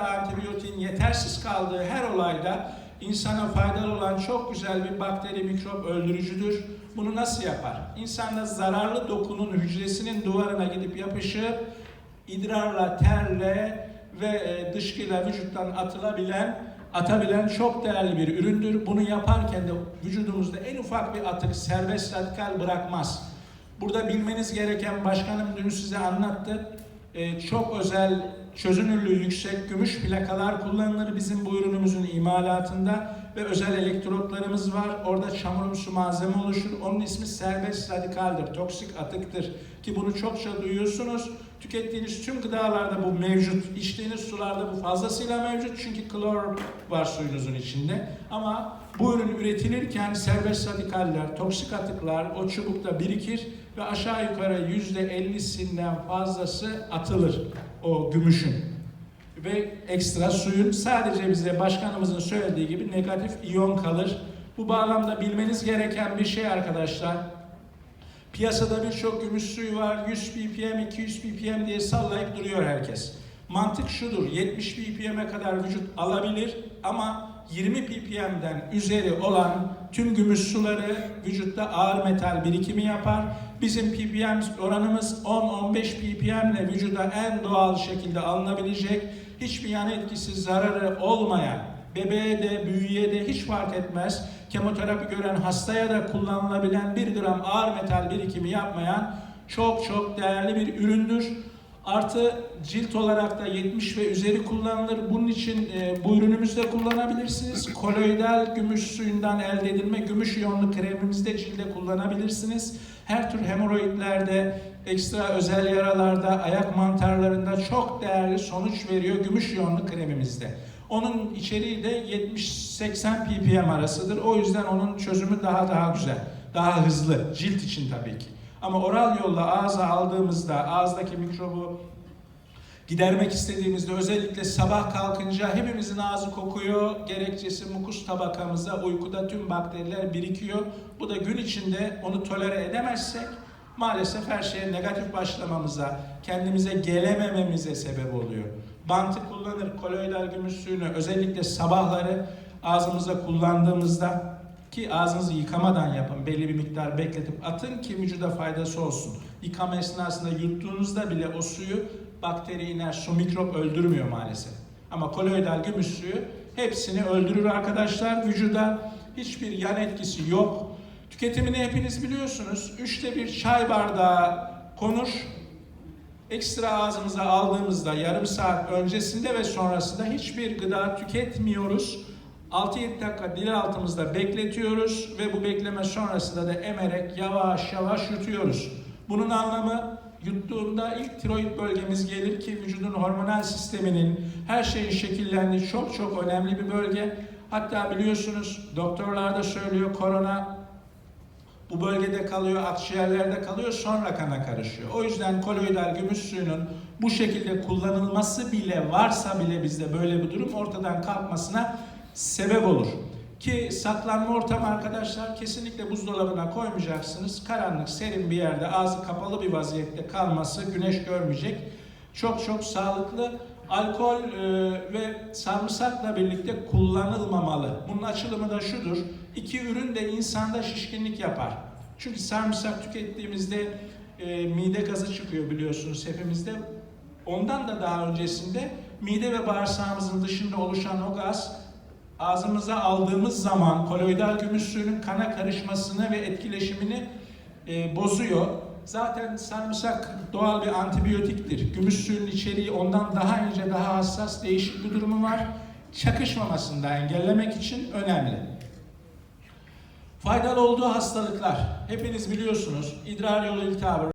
antibiyotiğin yetersiz kaldığı her olayda insana faydalı olan çok güzel bir bakteri, mikrop öldürücüdür. Bunu nasıl yapar? İnsanda zararlı dokunun hücresinin duvarına gidip yapışıp idrarla, terle ve e, dışkıyla vücuttan atılabilen, atabilen çok değerli bir üründür. Bunu yaparken de vücudumuzda en ufak bir atık serbest radikal bırakmaz. Burada bilmeniz gereken başkanım dün size anlattı. Ee, çok özel çözünürlüğü yüksek gümüş plakalar kullanılır bizim bu ürünümüzün imalatında ve özel elektrotlarımız var. Orada çamurumsu malzeme oluşur. Onun ismi serbest radikaldir, toksik atıktır ki bunu çokça duyuyorsunuz. Tükettiğiniz tüm gıdalarda bu mevcut, içtiğiniz sularda bu fazlasıyla mevcut çünkü klor var suyunuzun içinde. Ama bu ürün üretilirken serbest radikaller, toksik atıklar o çubukta birikir ve aşağı yukarı yüzde ellisinden fazlası atılır o gümüşün. Ve ekstra suyun sadece bize başkanımızın söylediği gibi negatif iyon kalır. Bu bağlamda bilmeniz gereken bir şey arkadaşlar. Piyasada birçok gümüş suyu var. 100 ppm, 200 ppm diye sallayıp duruyor herkes. Mantık şudur. 70 ppm'e kadar vücut alabilir ama 20 ppm'den üzeri olan tüm gümüş suları vücutta ağır metal birikimi yapar. Bizim ppm oranımız 10-15 ppm ile vücuda en doğal şekilde alınabilecek, hiçbir yan etkisi, zararı olmayan, bebeğe de, büyüye de hiç fark etmez. Kemoterapi gören hastaya da kullanılabilen 1 gram ağır metal birikimi yapmayan çok çok değerli bir üründür. Artı cilt olarak da 70 ve üzeri kullanılır. Bunun için e, bu ürünümüzü de kullanabilirsiniz. Koloidal gümüş suyundan elde edilme gümüş iyonlu kremimizi de cilde kullanabilirsiniz. Her tür hemoroidlerde, ekstra özel yaralarda, ayak mantarlarında çok değerli sonuç veriyor gümüş iyonlu kremimizde. Onun içeriği de 70-80 ppm arasıdır. O yüzden onun çözümü daha daha güzel, daha hızlı. Cilt için tabii ki. Ama oral yolla ağza aldığımızda ağızdaki mikrobu gidermek istediğimizde özellikle sabah kalkınca hepimizin ağzı kokuyor. Gerekçesi mukus tabakamıza uykuda tüm bakteriler birikiyor. Bu da gün içinde onu tolere edemezsek maalesef her şeye negatif başlamamıza, kendimize gelemememize sebep oluyor. Bantı kullanır, koloidal gümüş suyunu özellikle sabahları ağzımıza kullandığımızda ki ağzınızı yıkamadan yapın. Belli bir miktar bekletip atın ki vücuda faydası olsun. Yıkama esnasında yuttuğunuzda bile o suyu bakteri iner, su mikrop öldürmüyor maalesef. Ama koloidal gümüş suyu hepsini öldürür arkadaşlar. Vücuda hiçbir yan etkisi yok. Tüketimini hepiniz biliyorsunuz. Üçte bir çay bardağı konur. Ekstra ağzımıza aldığımızda yarım saat öncesinde ve sonrasında hiçbir gıda tüketmiyoruz. 6-7 dakika dil altımızda bekletiyoruz ve bu bekleme sonrasında da emerek yavaş yavaş yutuyoruz. Bunun anlamı yuttuğunda ilk tiroid bölgemiz gelir ki vücudun hormonal sisteminin her şeyin şekillendiği çok çok önemli bir bölge. Hatta biliyorsunuz doktorlar da söylüyor korona bu bölgede kalıyor, akciğerlerde kalıyor, sonra kana karışıyor. O yüzden koloidal gümüş suyunun bu şekilde kullanılması bile varsa bile bizde böyle bir durum ortadan kalkmasına sebep olur. Ki saklanma ortamı arkadaşlar kesinlikle buzdolabına koymayacaksınız. Karanlık, serin bir yerde ağzı kapalı bir vaziyette kalması, güneş görmeyecek. Çok çok sağlıklı. Alkol e, ve sarımsakla birlikte kullanılmamalı. Bunun açılımı da şudur. İki ürün de insanda şişkinlik yapar. Çünkü sarımsak tükettiğimizde e, mide gazı çıkıyor biliyorsunuz hepimizde. Ondan da daha öncesinde mide ve bağırsağımızın dışında oluşan o gaz ağzımıza aldığımız zaman koloidal gümüş suyunun kana karışmasını ve etkileşimini e, bozuyor. Zaten sarımsak doğal bir antibiyotiktir. Gümüş suyunun içeriği ondan daha ince, daha hassas, değişik bir durumu var. Çakışmamasını da engellemek için önemli. Faydalı olduğu hastalıklar. Hepiniz biliyorsunuz. İdrar yolu iltihabı,